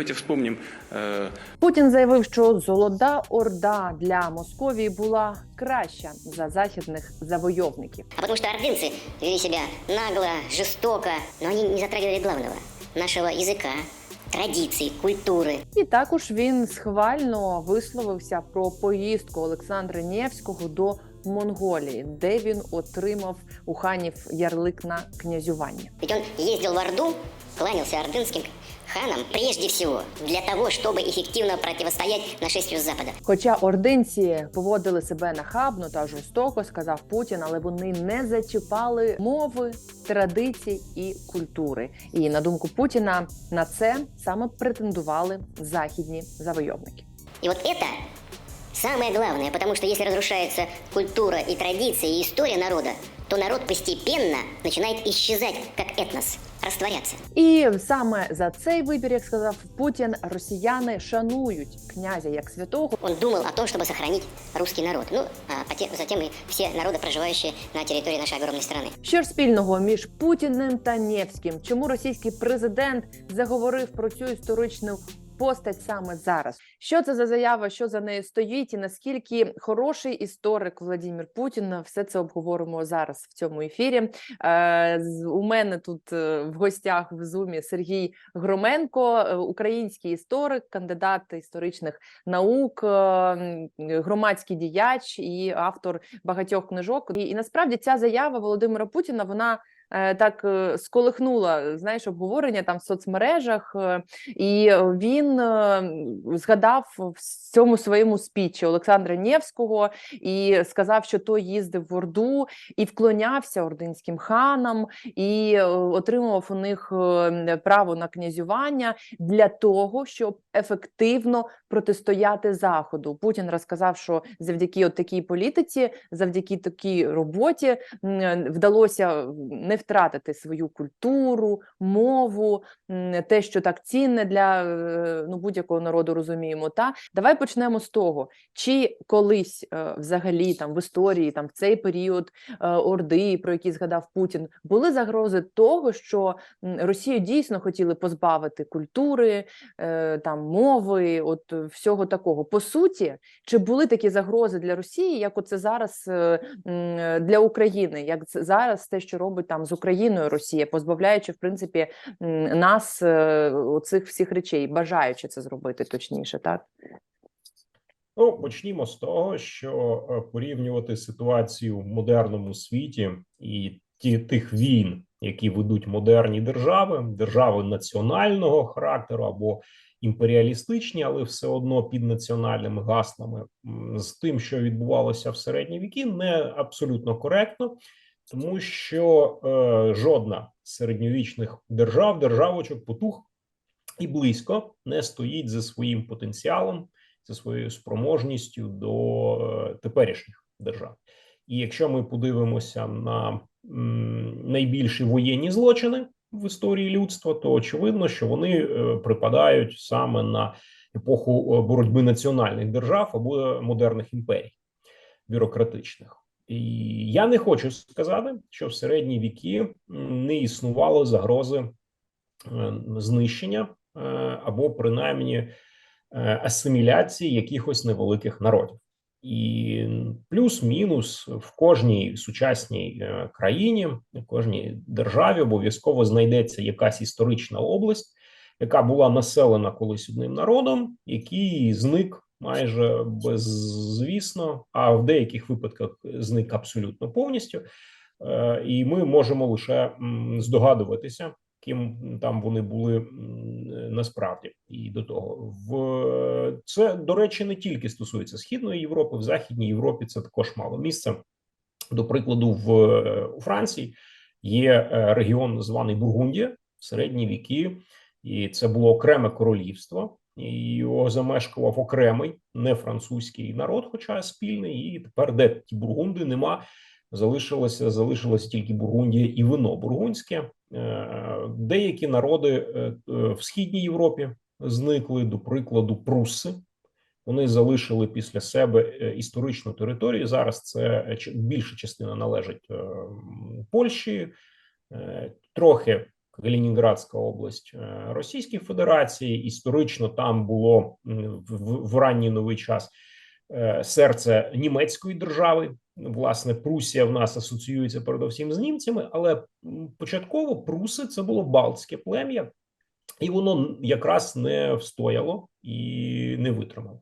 Давайте вспомним э, Путін заявив, що золота орда для Московії була краща за західних завойовників. А потому что ордынцы вели себя нагло, жестоко, но они не затрагивали главного – нашего языка, традиций, культуры. І також він схвально висловився про поїздку Олександра Невського до Монголії, де він отримав у ханів ярлик на князювання. Ведь он ездил в Орду, кланялся ордынским ханам прежде всего для того, чтобы эффективно противостоять нашествию с Запада. Хоча ординці поводили себе нахабно та жорстоко, сказав Путін, але вони не зачіпали мови, традицій і культури. І на думку Путіна, на це саме претендували західні завойовники. И вот это самое главное, потому что если разрушается культура и традиции, и история народа, то народ постепенно начинает исчезать как этнос, растворяться. І саме за цей вибір, як сказав Путін, росіяни шанують князя як святого. Он думал о том, чтобы сохранить русский народ. Ну, а поте- затем и все народы, проживающие на территории нашей огромной страны. Що ж спільного між Путіним та Невським? Чому російський президент заговорив про цю історичну постать саме зараз? Що це за заява? Що за нею стоїть? І наскільки хороший історик Владимир Путін? Все це обговоримо зараз в цьому ефірі. Е, У мене тут е, в гостях в зумі Сергій Громенко, е, український історик, кандидат історичних наук, громадський діяч і автор багатьох книжок. І, і насправді ця заява Володимира Путіна вона. Е, Так е, сколихнула знаєш обговорення там в соцмережах, е, і він згадав в цьому своєму спічі Олександра Нєвського і сказав, що той їздив в Орду і вклонявся ординським ханам, і отримував у них право на князювання для того, щоб ефективно протистояти заходу. Путін розказав, що завдяки от такій політиці, завдяки такій роботі вдалося не втратити свою культуру, мову, те, що так цінне для е, ну будь-якого народу, розуміємо. Та давай почнемо з того, чи колись е, взагалі там в історії, там в цей період е, Орди, про які згадав Путін, були загрози того, що Росію дійсно хотіли позбавити культури, там мови, от всього такого. По суті, чи були такі загрози для Росії, як оце зараз для України, як зараз те, що робить там з Україною Росія, позбавляючи в принципі нас е, оцих всіх речей, бажаючи це зробити точніше, так? Ну, почнімо з того, що е, порівнювати ситуацію в модерному світі і ті тих війн, які ведуть модерні держави, держави національного характеру або імперіалістичні, але все одно під національними гаслами, з тим, що відбувалося в середні віки, не абсолютно коректно, тому що е, жодна з середньовічних держав, державочок, потуг і близько не стоїть за своїм потенціалом за своєю спроможністю до е, теперішніх держав. І якщо ми подивимося на м, найбільші воєнні злочини в історії людства, то очевидно, що вони е, припадають саме на епоху е, боротьби національних держав або модерних імперій бюрократичних. Я не хочу сказати, що в середні віки не існувало загрози е, знищення е, або принаймні е, асиміляції якихось невеликих народів. І плюс-мінус в кожній сучасній країні, в кожній державі обов'язково знайдеться якась історична область, яка була населена колись одним народом, який зник майже беззвісно, а в деяких випадках зник абсолютно повністю. Е, І ми можемо лише здогадуватися, ким там вони були насправді і до того. В це до речі не тільки стосується східної Європи, в Західній Європі це також мало місце. До прикладу, в Франції є е, регіон, званий Бургундія в середні віки, і це було окреме королівство. Його замешкував окремий не французький народ, хоча спільний, і тепер де ті бургунди нема. Залишилося залишилося тільки Бургундія і вино бургундське. Е, Деякі народи е, е, в східній Європі зникли, до прикладу, пруси. Вони залишили після себе історичну територію. Зараз це більша частина належить Польщі, трохи Калінінградська область е, Російської Федерації. Історично там було в, в, ранній новий час е, серце німецької держави. Власне, Прусія в нас асоціюється передовсім з німцями, але початково пруси це було балтське плем'я, і воно якраз не встояло і не витримало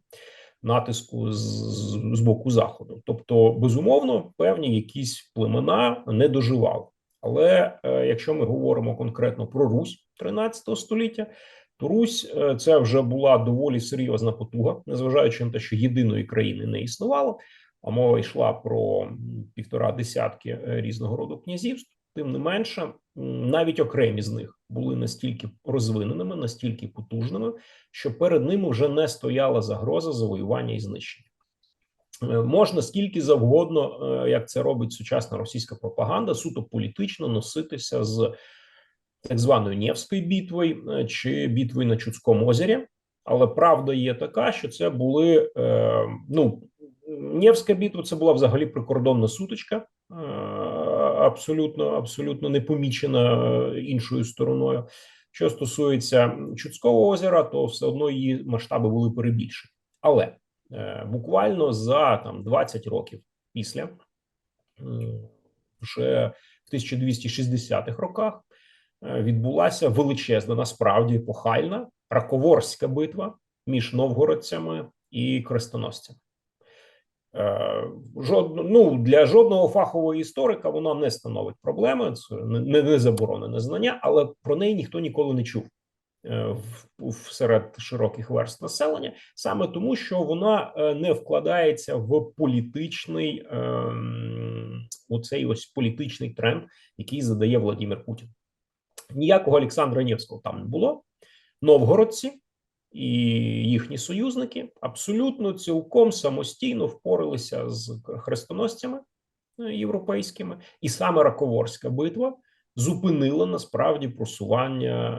натиску з, з боку заходу. Тобто, безумовно, певні якісь племена не доживали. Але е, якщо ми говоримо конкретно про Русь 13 століття, то Русь е, це вже була доволі серйозна потуга, незважаючи на те, що єдиної країни не існувало, а мова йшла про півтора десятки е, різного роду князівств. Тим не менше, навіть окремі з них були настільки розвиненими, настільки потужними, що перед ними вже не стояла загроза завоювання і знищення. Е, Можна скільки завгодно, е, як це робить сучасна російська пропаганда, суто політично носитися з так званою Нєвською бітвою е, чи бітвою на Чудському озері. Але правда є така, що це були ну Нєвська бітва це була взагалі прикордонна сутичка, абсолютно абсолютно не помічена іншою стороною. Що стосується Чудського озера, то все одно її масштаби були перебільшені. Але буквально за там 20 років після вже в 1260-х роках е, відбулася величезна, насправді епохальна Раковорська битва між новгородцями і крестоносцями. Е, Жодно, ну, для жодного фахового історика вона не становить проблеми, це не, не заборонене знання, але про неї ніхто ніколи не чув е, серед широких верст населення, саме тому, що вона е, не вкладається в політичний ем, оцей ось політичний тренд, який задає Владимир Путін. Ніякого Олександра Невського там не було. Новгородці і їхні союзники абсолютно цілком самостійно впоралися з хрестоносцями е, європейськими, і саме Раковорська битва зупинила насправді просування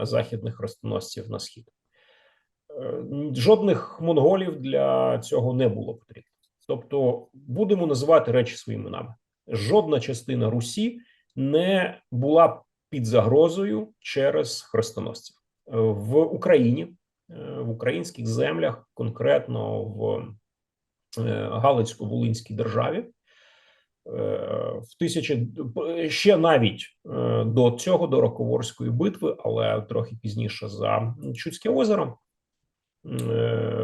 е, західних хрестоносців на схід. Е, Жодних монголів для цього не було потрібно. Тобто, будемо називати речі своїми іменами. Жодна частина Русі не була під загрозою через хрестоносців Е, в Україні, в українських землях, конкретно в Галицько-Волинській державі. Е, В тисячі ще навіть е, до цього до Роковорської битви, але трохи пізніше за Чудське озеро е,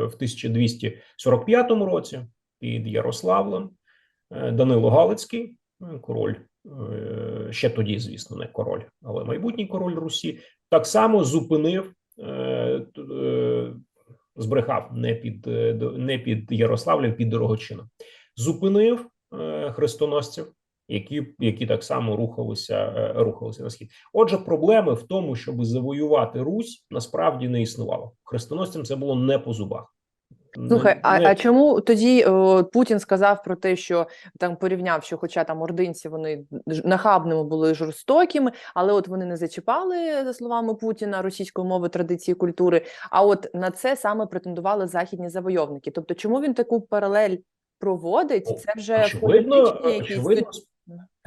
в 1245 році під Ярославлем Данило Галицький, король ще тоді, звісно, не король, але майбутній король Русі, так само зупинив, збрехав не під не під Ярославлем, під Дорогочином. Зупинив хрестоносців, які, які так само рухалися, е, рухалися на схід. Отже, проблеми в тому, щоб завоювати Русь, насправді не існувало. Хрестоносцям це було не по зубах. Слухай, а, Не- а чому тоді о, Путін сказав про те, що там порівняв, що хоча там ординці вони нахабними були жорстокими, але от вони не зачіпали, за словами Путіна, російської мови, традиції, культури. А от на це саме претендували західні завойовники. Тобто, чому він таку паралель проводить? Ну, Це вже очевидно, очевидно,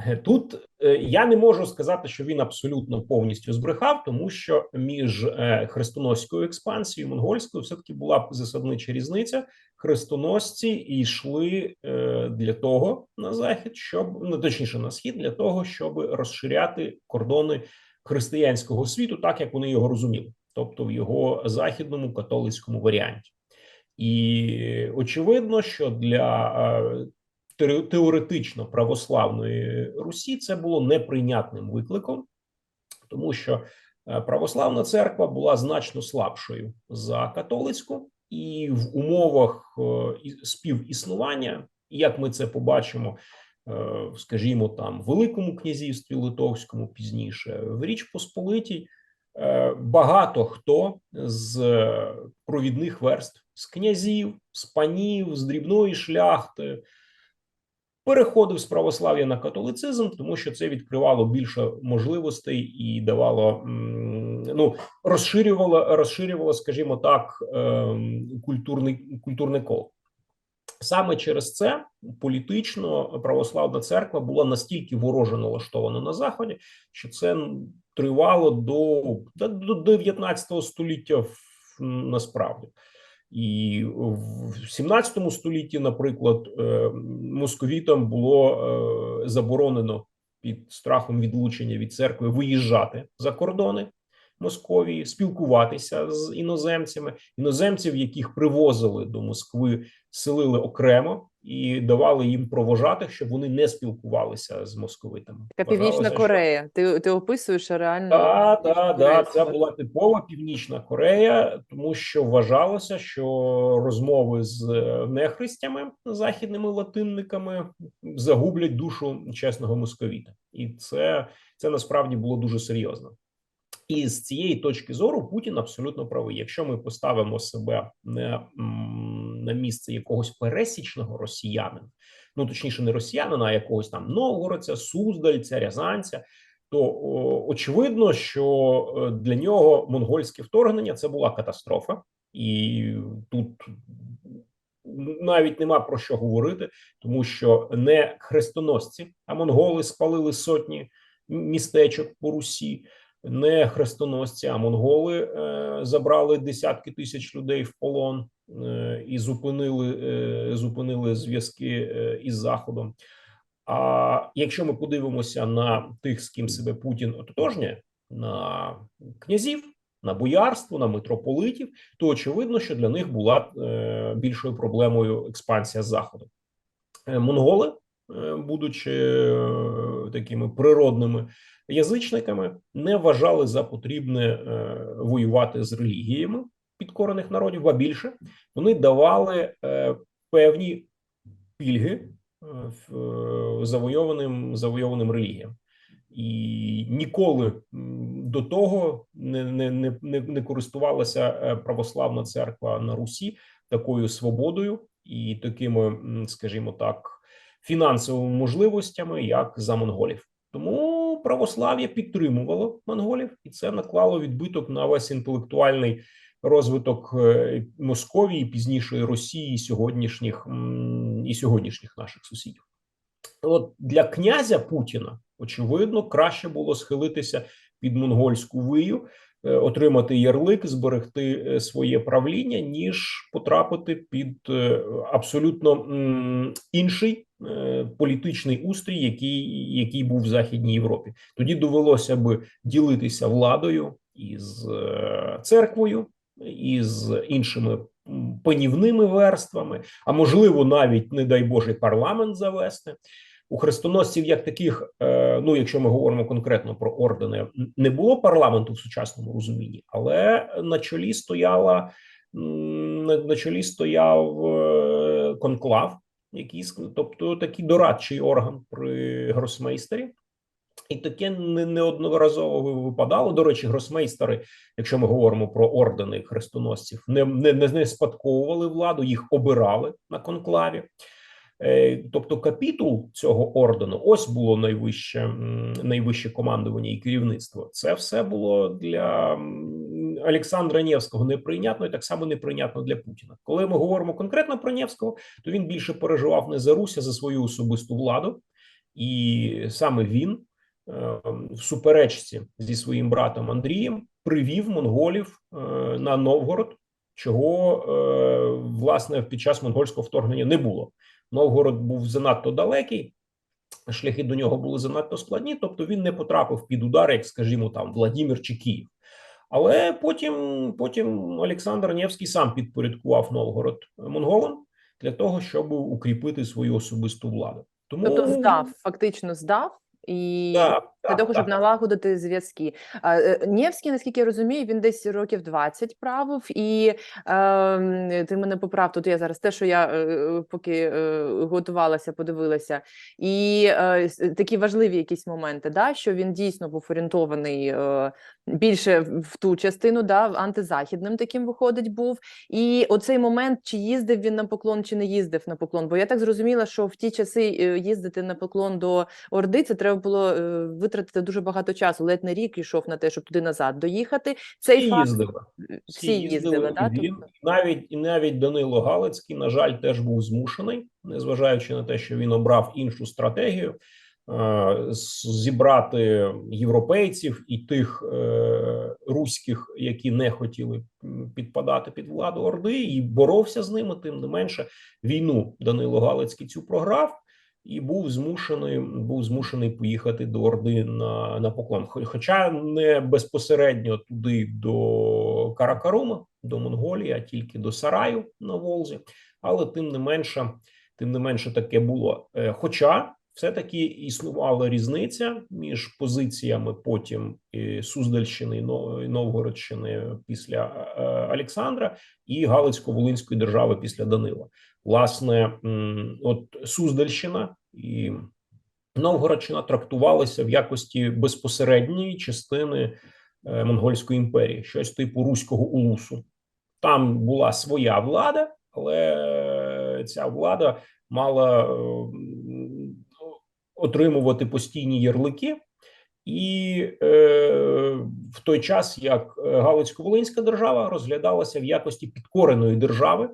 Е, Тут е, я не можу сказати, що він абсолютно повністю збрехав, тому що між е, хрестоносською експансією і монгольською все таки була засаднича різниця. Хрестоносці йшли для того на захід, щоб ну точніше на схід, для того, щоб розширяти кордони християнського світу, так як вони його розуміли, тобто в його західному католицькому варіанті. І очевидно, що для е, теоретично православної Русі це було неприйнятним викликом, тому що е, православна церква була значно слабшою за католицьку, і в умовах е, співіснування, як ми це побачимо, скажімо, там Великому князівстві Литовському пізніше, в Річ Посполитій, багато хто з провідних верств, з князів, з панів, з дрібної шляхти переходив з православ'я на католицизм, тому що це відкривало більше можливостей і давало ну розширювало, розширювало, скажімо так, ем, культурний культурне коло. Саме через це політично православна церква була настільки вороже налаштована на заході, що це тривало до, до, до 19 століття насправді. І в 17 столітті, наприклад, е, московітам було е, заборонено під страхом відлучення від церкви виїжджати за кордони Московії, спілкуватися з іноземцями. Іноземців, яких привозили до Москви, селили окремо і давали їм провожатих, щоб вони не спілкувалися з московитами. Така Вважалося, Північна що- Корея. Ти, ти описуєш реально. так, Північну так, так. Це була типова північна Корея, тому що вважалося, що розмови з е, нехристями, західними латинниками загублять душу чесного московіта, і це, це насправді було дуже серйозно. І з цієї точки зору Путін абсолютно правий. Якщо ми поставимо себе на, на місце якогось пересічного росіянина, ну точніше, не росіянина, а якогось там новгородця, суздальця, рязанця, то о, очевидно, що е, для нього монгольське вторгнення це була катастрофа, і тут навіть нема про що говорити, тому що не хрестоносці, а монголи спалили сотні містечок по Русі. Не хрестоносці, а монголи е, забрали десятки тисяч людей в полон е, і зупинили, е, зупинили зв'язки із Заходом. А якщо ми подивимося на тих, з ким себе Путін ототожнює, на князів, на боярство, на митрополитів, то очевидно, що для них була більшою проблемою експансія заходу. Монголи, будучи е, такими природними язичниками, не вважали за потрібне е, воювати з релігіями підкорених народів, а більше вони давали е, певні пільги е, е, завойованим завойованим релігіям. І ніколи до того не, не, не, не, користувалася е, православна церква на Русі такою свободою і такими, скажімо так, фінансовими можливостями, як за монголів. Тому православ'я підтримувало монголів, і це наклало відбиток на весь інтелектуальний розвиток е, Московії, пізнішої Росії, сьогоднішніх і сьогоднішніх наших сусідів. От для князя Путіна очевидно краще було схилитися під монгольську вию, е, отримати ярлик, зберегти е, своє правління, ніж потрапити під абсолютно інший політичний устрій, який, який був в Західній Європі. Тоді довелося би ділитися владою із е, церквою, із іншими панівними верствами, а можливо, навіть не дай Боже, парламент завести. У хрестоносців, як таких, е, ну якщо ми говоримо конкретно про ордени, не було парламенту в сучасному розумінні, але на чолі стояла на, чолі стояв е, конклав, який тобто такий дорадчий орган при гросмейстері. І таке неодноразово випадало. До речі, гросмейстери, якщо ми говоримо про ордени хрестоносців, не, не, не, спадковували владу, їх обирали на конклаві. Е, Тобто капітул цього ордену, ось було найвище, найвище командування і керівництво. Це все було для Олександра Невського неприйнятно і так само неприйнятно для Путіна. Коли ми говоримо конкретно про Невського, то він більше переживав не за Русь, а за свою особисту владу, і саме він е, в суперечці зі своїм братом Андрієм привів монголів е, на Новгород, чого е, власне під час монгольського вторгнення не було. Новгород був занадто далекий, шляхи до нього були занадто складні, тобто він не потрапив під удар, як скажімо, там Владимир чи Київ. Але потім, потім Олександр Невський сам підпорядкував Новгород монголам для того, щоб укріпити свою особисту владу. Тому Тобто здав, фактично здав. І Так, для того, щоб налагодити зв'язки. Е, Нєвський, наскільки я розумію, він десь років 20 правив, і е, ти мене поправ, тут я зараз те, що я е, поки е, готувалася, подивилася, і е, такі важливі якісь моменти, да, що він дійсно був орієнтований е, більше в ту частину, да, антизахідним таким виходить був. І оцей момент, чи їздив він на поклон, чи не їздив на поклон. Бо я так зрозуміла, що в ті часи їздити на поклон до Орди, це треба було витратити дуже багато часу. Ледь не рік йшов на те, щоб туди назад доїхати. Цей Всі факт їздили. е, Всі всі їздили, да? він тобто? навіть і навіть Данило Галицький, на жаль, теж був змушений, незважаючи на те, що він обрав іншу стратегію. е, зібрати європейців і тих е, руських, які не хотіли підпадати під владу Орди, і боровся з ними. Тим не менше, війну Данило Галицький цю програв. І був змушений був змушений поїхати до Орди на, на поклон. Хоча не безпосередньо туди до Каракарума, до Монголії, а тільки до Сараю на Волзі. Але тим не менше, тим не менше таке було. Е, Хоча все-таки існувала різниця між позиціями потім Суздальщини і Новгородщини після е, Олександра і Галицько-Волинської держави після Данила. Власне, от Суздальщина і Новгородщина трактувалися в якості безпосередньої частини е, Монгольської імперії, щось типу руського улусу. Там була своя влада, але ця влада мала е, отримувати постійні ярлики. І е, в той час, як е, Галицько-Волинська держава розглядалася в якості підкореної держави,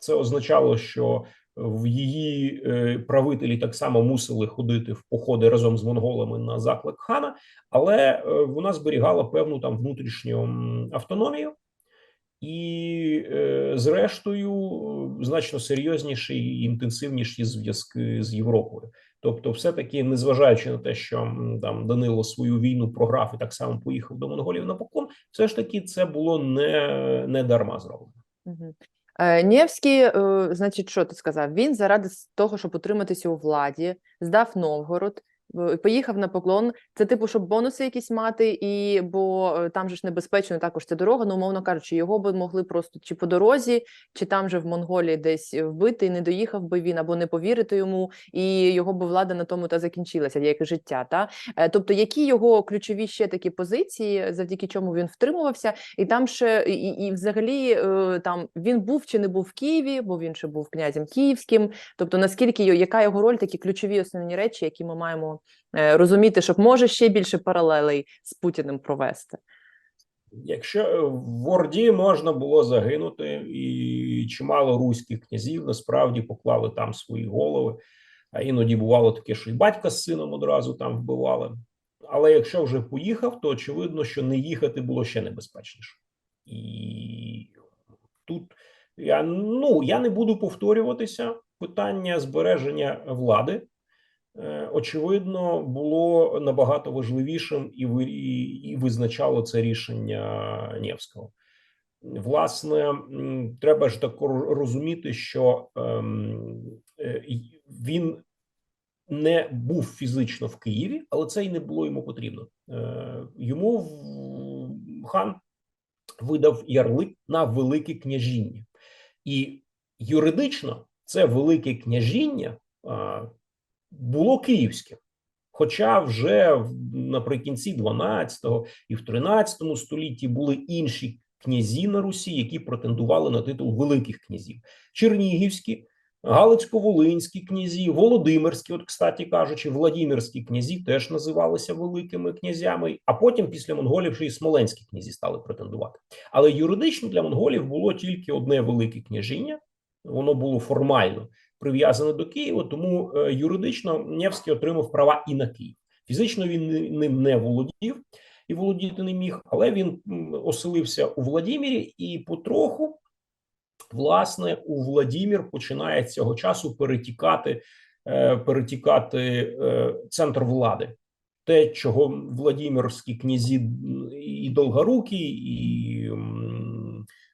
це означало, що в її е, правителі так само мусили ходити в походи разом з монголами на заклик хана, але е, вона зберігала певну там внутрішню автономію. І, е, зрештою, е, значно серйозніші і інтенсивніші зв'язки з Європою. Тобто, все-таки, незважаючи на те, що там Данило свою війну програв і так само поїхав до монголів на поклон, все ж таки це було не, не дарма зроблено. Е, Невський, е, значить, що ти сказав? Він заради того, щоб утриматися у владі, здав Новгород, поїхав на поклон. Це типу, щоб бонуси якісь мати, і бо е, там же ж небезпечно також ця дорога. Ну, умовно кажучи, його би могли просто чи по дорозі, чи там же в Монголії десь вбити, і не доїхав би він, або не повірити йому, і його би влада на тому та закінчилася, як і життя. Та Е, тобто, які його ключові ще такі позиції, завдяки чому він втримувався, і там ще і, і взагалі е, там він був чи не був в Києві, бо він ще був князем київським. Тобто, наскільки яка його роль, такі ключові основні речі, які ми маємо е, розуміти, щоб може ще більше паралелей з Путіним провести. Якщо е, в Орді можна було загинути, і чимало руських князів насправді поклали там свої голови. А іноді бувало таке, що і батька з сином одразу там вбивали. Але якщо вже поїхав, то очевидно, що не їхати було ще небезпечніше. І тут я ну я не буду повторюватися. Питання збереження влади е, очевидно було набагато важливішим і і, визначало це рішення Нєвського. Власне, треба ж так розуміти, що ем, е, він не був фізично в Києві, але це й не було йому потрібно. Е, Йому хан видав ярлик на велике княжіння, і юридично це велике княжіння було київським. Хоча вже наприкінці 12-го і в 13 столітті були інші князі на Русі, які претендували на титул великих князів: Чернігівські, Галицько-Волинські князі, Володимирські, от, кстати кажучи, Владимирські князі теж називалися великими князями. А потім, після монголів, ще й смоленські князі стали претендувати. Але юридично для монголів було тільки одне велике княжіння. Воно було формально прив'язане до Києва, тому е, юридично Невський отримав права і на Київ. Фізично він ним не володів і володіти не міг, але він оселився у Владимирі і потроху, власне, у Владимир починає цього часу перетікати, е, перетікати е, центр влади. Те, чого Владимирські князі і Долгорукі, і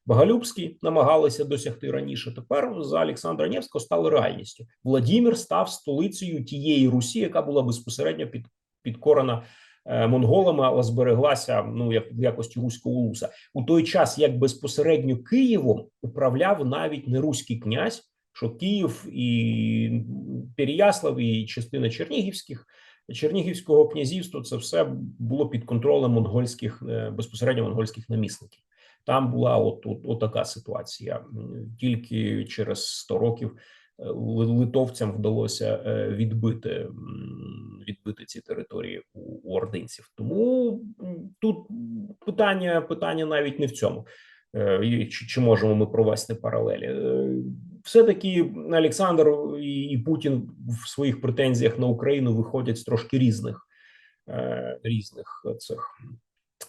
м, Боголюбський намагалися досягти раніше. Тепер за Олександра Невського стало реальністю. Владимир став столицею тієї Русі, яка була безпосередньо під, підкорена е, монголами, але збереглася ну як в якості руського улуса. У той час як безпосередньо Києвом управляв навіть не руський князь, що Київ і Переяслав, і частина Чернігівських. Чернігівського князівства це все було під контролем монгольських е, безпосередньо монгольських намісників. Там була от, от, от така ситуація. Тільки через 100 років е, литовцям вдалося е, відбити, відбити ці території у, у ординців. Тому тут питання, питання навіть не в цьому. Е, Чи, чи можемо ми провести паралелі? Е, все-таки Олександр і, і Путін в своїх претензіях на Україну виходять з трошки різних різних цих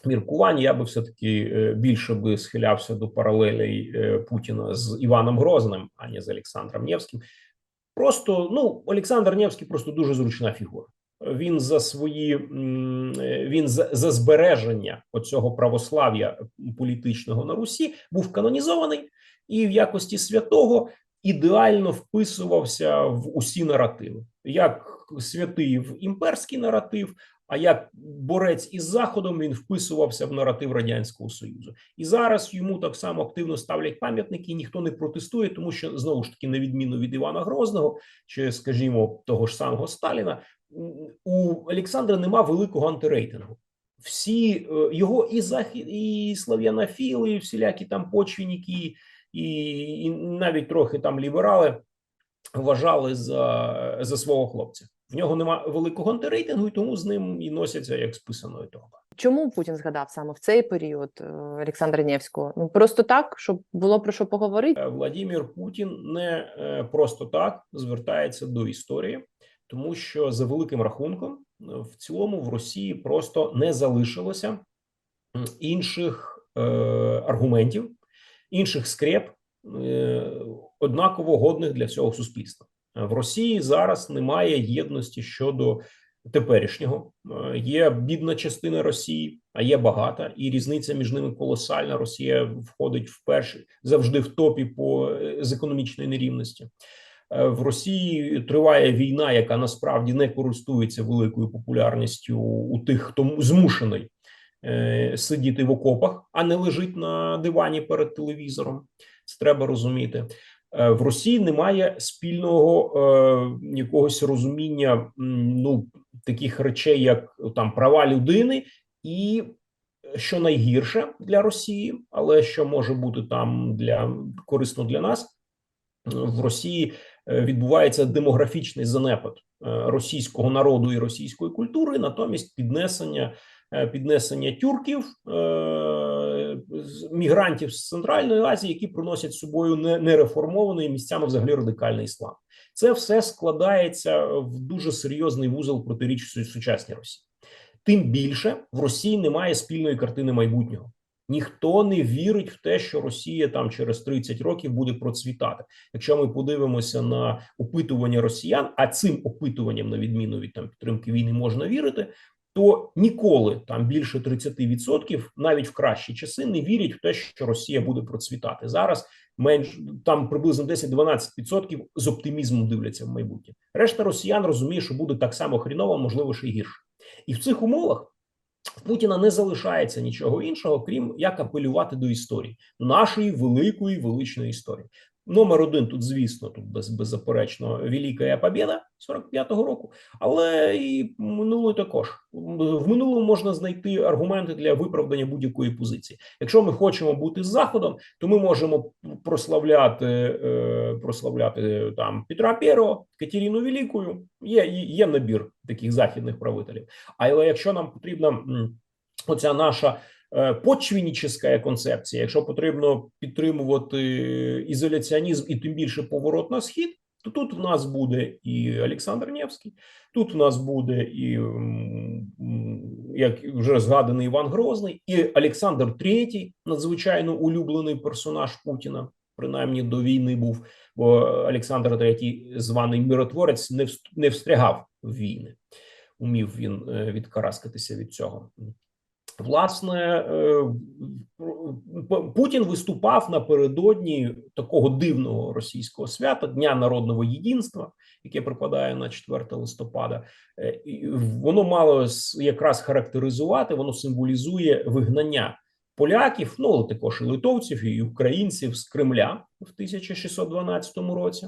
міркувань. Я би все таки більше би схилявся до паралелей е, Путіна з Іваном Грозним, а не з Олександром Невським. Просто ну Олександр Невський просто дуже зручна фігура. Він за свої е, він за, за збереження оцього православ'я політичного на Русі був канонізований і в якості святого ідеально вписувався в усі наративи, як святий в імперський наратив. А як борець із заходом він вписувався в наратив радянського союзу, і зараз йому так само активно ставлять пам'ятники. і Ніхто не протестує, тому що знову ж таки, на відміну від Івана Грозного чи, скажімо, того ж самого Сталіна, у Олександра нема великого антирейтингу. Всі е, його і захід, і слав'янофіли, і всілякі там почвінники, і, і навіть трохи там ліберали вважали за, за свого хлопця. В нього нема великого антирейтингу, і тому з ним і носяться як з писаної торба. Чому Путін згадав саме в цей період е, Олександра Невського? Ну просто так, щоб було про що поговорити. Е, Владимир Путін не е, просто так звертається до історії, тому що за великим рахунком в цілому в Росії просто не залишилося інших е, аргументів, інших скреп, е, однаково годних для всього суспільства. В Росії зараз немає єдності щодо теперішнього. Е, Є бідна частина Росії, а є багата, і різниця між ними колосальна. Росія входить в перші завжди в топі по е, з економічної нерівності. Е, В Росії триває війна, яка насправді не користується великою популярністю у тих, хто змушений сидіти в окопах, а не лежить на дивані перед телевізором. Це треба розуміти. Е, В Росії немає спільного е, якогось розуміння ну таких речей, як там права людини, і що найгірше для Росії, але що може бути там для корисно для нас. В Росії е, відбувається демографічний занепад е, російського народу і російської культури, натомість піднесення е, піднесення тюрків е, мігрантів з Центральної Азії, які приносять з собою не- нереформований місцями взагалі радикальний іслам. Це все складається в дуже серйозний вузол протиріч сучасній Росії. Тим більше в Росії немає спільної картини майбутнього. Ніхто не вірить в те, що Росія там через 30 років буде процвітати. Якщо ми подивимося на опитування росіян, а цим опитуванням, на відміну від там підтримки війни, можна вірити, то ніколи там більше 30%, навіть в кращі часи, не вірять в те, що Росія буде процвітати. Зараз менш там приблизно 10-12% з оптимізмом дивляться в майбутнє. Решта росіян розуміє, що буде так само хріново, можливо, ще й гірше. І в цих умовах в Путіна не залишається нічого іншого, крім як апелювати до історії нашої великої величної історії. Номер один тут, звісно, тут без, беззаперечно Велика Побєда 45-го року, але і минуле також в минулому можна знайти аргументи для виправдання будь-якої позиції. Якщо ми хочемо бути з заходом, то ми можемо прославляти е, прославляти там Петра Первого, Катерину Великою. Є, є набір таких західних правителів. Але якщо нам потрібна оця наша е, почвінічна концепція, якщо потрібно підтримувати ізоляціонізм і тим більше поворот на схід, то тут в нас буде і Олександр Невський, тут в нас буде і як вже згаданий Іван Грозний, і Олександр III, надзвичайно улюблений персонаж Путіна. Принаймні до війни був, бо Олександр III, званий миротворець, не не встрягав в війни. Умів він е, відкараскатися від цього. Власне, е, Путін виступав напередодні такого дивного російського свята Дня народного єдинства, яке припадає на 4 листопада. Е, Воно мало якраз характеризувати, воно символізує вигнання поляків, ну але також і литовців, і українців з Кремля в 1612 році.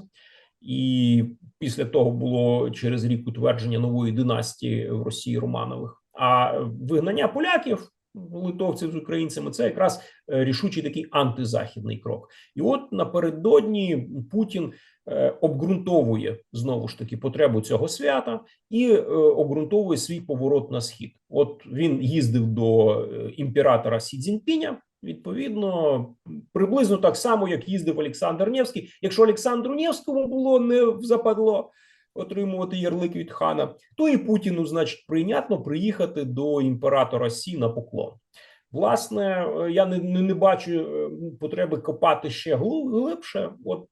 І після того було через рік утвердження нової династії в Росії Романових. А вигнання поляків, литовців з українцями, це якраз е, рішучий такий антизахідний крок. І от напередодні Путін е, обґрунтовує знову ж таки потребу цього свята і е, обґрунтовує свій поворот на схід. От він їздив до імператора Сі Цзіньпіня Відповідно, приблизно так само, як їздив Олександр Невський. Якщо Олександру Невському було не западло отримувати ярлик від хана, то і Путіну, значить, прийнятно приїхати до імператора Сі на поклон. Власне, е, я не, не, не бачу е, потреби копати ще глибше. От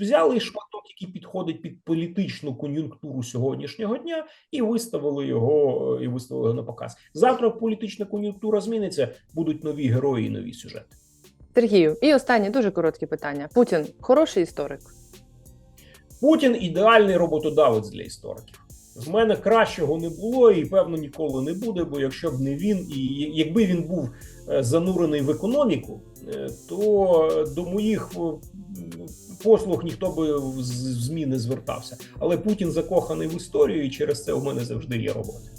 взяли шматок, який підходить під політичну кон'юнктуру сьогоднішнього дня, і виставили його е, і виставили його на показ. Завтра політична кон'юнктура зміниться, будуть нові герої, і нові сюжети. Сергію, і останнє дуже коротке питання. Путін хороший історик. Путін ідеальний роботодавець для істориків. В мене кращого не було і певно ніколи не буде. Бо якщо б не він, і якби він був е, занурений в економіку, е, то до моїх е, послуг ніхто би в зміни звертався. Але Путін закоханий в історію, і через це у мене завжди є робота.